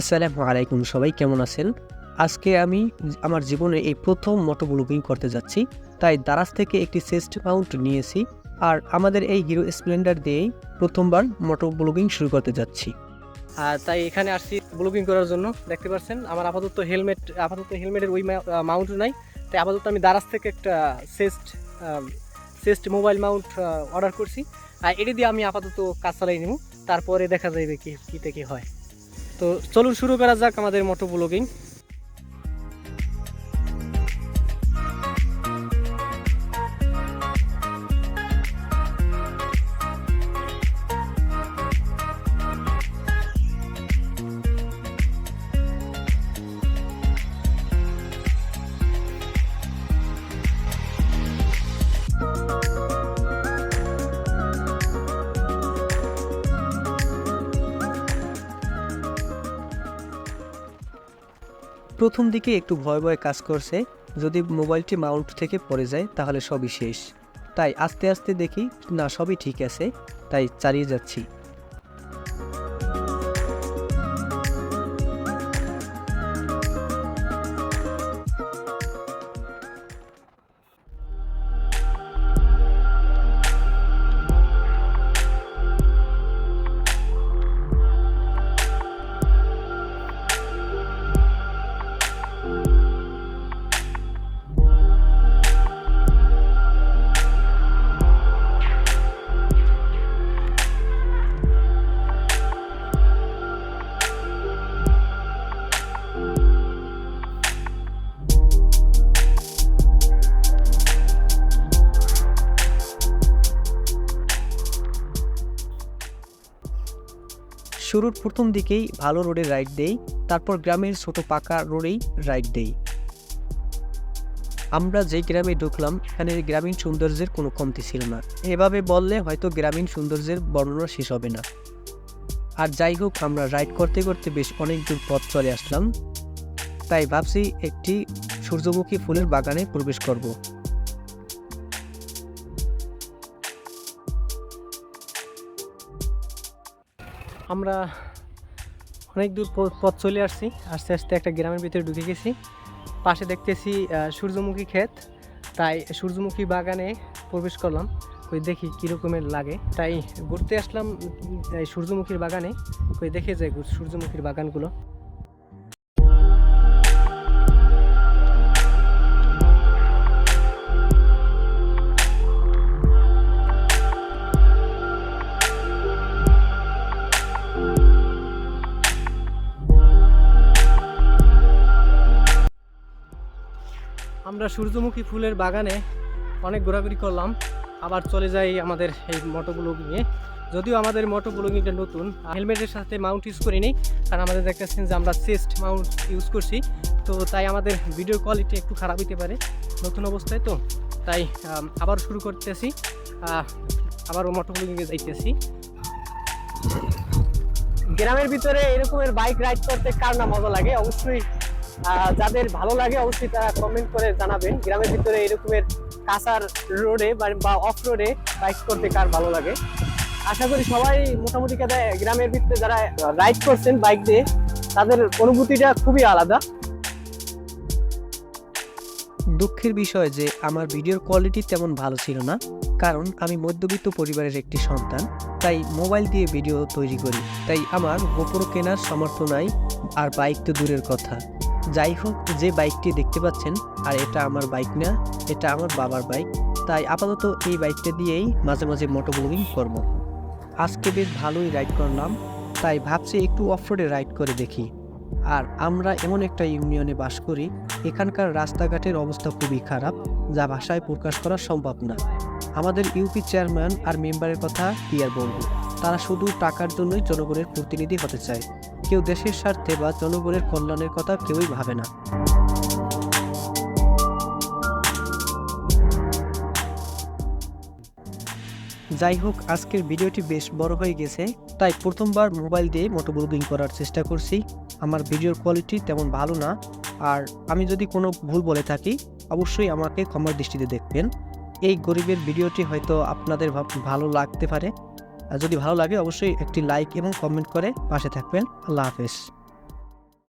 আসসালামু আলাইকুম, সবাই কেমন আছেন? আজকে আমি আমার জীবনে এই প্রথম মোটো ব্লগিং করতে যাচ্ছি, তাই দারাজ থেকে একটি সেস্ট মাউন্ট নিয়েছি আর আমাদের এই হিরো স্প্লেন্ডার দিয়েই প্রথমবার মোটো ব্লগিং শুরু করতে যাচ্ছি। আর তাই এখানে আসছি ব্লগিং করার জন্য, দেখতে পাচ্ছেন? আমার আপাতত হেলমেট, আপাতত হেলমেটের ওই মাউন্ট নাই, তাই আপাতত আমি দারাজ থেকে একটা সেস্ট সেস্ট মোবাইল মাউন্ট অর্ডার করছি। আর এটি দিয়ে আমি আপাতত কাজ চালাই নেব, তারপরে দেখা যাবে কি কি হয়। তো চলুন শুরু করা যাক আমাদের মোটো ব্লগিং প্রথম দিকে একটু ভয় ভয় কাজ করছে, যদি মোবাইলটি মাউন্ট থেকে পড়ে যায় তাহলে সবই শেষ। তাই আস্তে আস্তে দেখি, না, সবই ঠিক আছে। তাই চালিয়ে যাচ্ছি। শুরুর প্রথম দিকেই ভালো রোডে রাইড দেই, তারপর গ্রামের ছোট পাকা রোডেই রাইড দেই। আমরা যে গ্রামে ঢুকলাম, এখানে গ্রামীণ সৌন্দর্যের কোনো কমতি ছিল না। এভাবে বললে হয়তো গ্রামীণ সৌন্দর্যের বর্ণনা শেষ হবে না। আর যাই হোক, আমরা রাইড করতে করতে বেশ অনেক দূর পথ চলে আসলাম। তাই ভাবছি একটি সূর্যমুখী ফুলের বাগানে প্রবেশ করব। আমরা অনেক দূর পথ চলে আসছি। আস্তে আস্তে একটা গ্রামের ভিতরে ঢুকে গেছি। পাশে দেখতেছি সূর্যমুখী ক্ষেত। তাই সূর্যমুখী বাগানে প্রবেশ করলাম। ওই দেখি কীরকমের লাগে। তাই ঘুরতে আসলাম সূর্যমুখীর বাগানে। ওই দেখে যাই সূর্যমুখীর বাগানগুলো। আমরা সূর্যমুখী ফুলের বাগানে অনেক ঘোরাঘুরি করলাম, আবার চলে যাই আমাদের এই মোটো ব্লগিংয়ে যদিও আমাদের মোটো ব্লগিংটা নতুন হেলমেটের সাথে মাউন্ট ইউজ করিনি, কারণ আমাদের দেখতেছেন যে আমরা চেস্ট মাউন্ট ইউজ করছি। তো তাই আমাদের ভিডিও কোয়ালিটি একটু খারাপ হতে পারে, নতুন অবস্থায় তো। তাই আবার শুরু করতেছি আবার মোটো ব্লগিংয়ে যাইতেছি। গ্রামের ভিতরে এরকমের বাইক রাইড করতে কার না মজা লাগে? অবশ্যই যাদের ভালো লাগে অবশ্যই তারা কমেন্ট করে জানাবেন। গ্রামের ভিতরে এরকমের কাঁচার রোডে বা অফ রোডে বাইক করতে কার ভালো লাগে? আশা করি সবাই মোটামুটি গ্রামের ভিতরে যারা রাইড করছেন বাইক দিয়ে, তাদের অনুভূতিটা খুবই আলাদা। দুঃখের বিষয় যে আমার ভিডিওর কোয়ালিটি তেমন ভালো ছিল না, কারণ আমি মধ্যবিত্ত পরিবারের একটি সন্তান, তাই মোবাইল দিয়ে ভিডিও তৈরি করি। তাই আমার গোপরো কেনার সামর্থ্য নাই, আর বাইক তো দূরের কথা। যাই হোক, যে বাইকটি দেখতে পাচ্ছেন, আর এটা আমার বাইক না, এটা আমার বাবার বাইক, তাই আপাতত এই বাইকটা দিয়েই মাঝে মাঝে মোটো ব্লগিং করব। আজকে বেশ ভালোই রাইড করলাম, তাই ভাবছি একটু অফরোডে রাইড করে দেখি। আর আমরা এমন একটা ইউনিয়নে বাস করি, এখানকার রাস্তাঘাটের অবস্থা খুবই খারাপ, যা ভাষায় প্রকাশ করা সম্ভব না। আমাদের ইউপি চেয়ারম্যান আর মেম্বারের কথা কি আর বলব, তারা শুধু টাকার জন্যই জনগণের প্রতিনিধি হতে চায়। কেউ দেশের স্বার্থে বা জনগণের কল্যাণের কথা কেউই ভাবে না। যাই হোক, আজকের ভিডিওটি বেশ বড় হয়ে গেছে, তাই প্রথমবার মোবাইল দিয়ে মোটো ব্লগিং করার চেষ্টা করছি। আমার ভিডিওর কোয়ালিটি তেমন ভালো না, আর আমি যদি কোনো ভুল বলে থাকি, অবশ্যই আমাকে ক্ষমার দৃষ্টিতে দেখবেন। এই গরিবের ভিডিওটি হয়তো আপনাদের ভালো লাগতে পারে। যদি ভালো লাগে অবশ্যই একটি লাইক এবং কমেন্ট করে পাশে থাকবেন। আল্লাহ হাফেজ।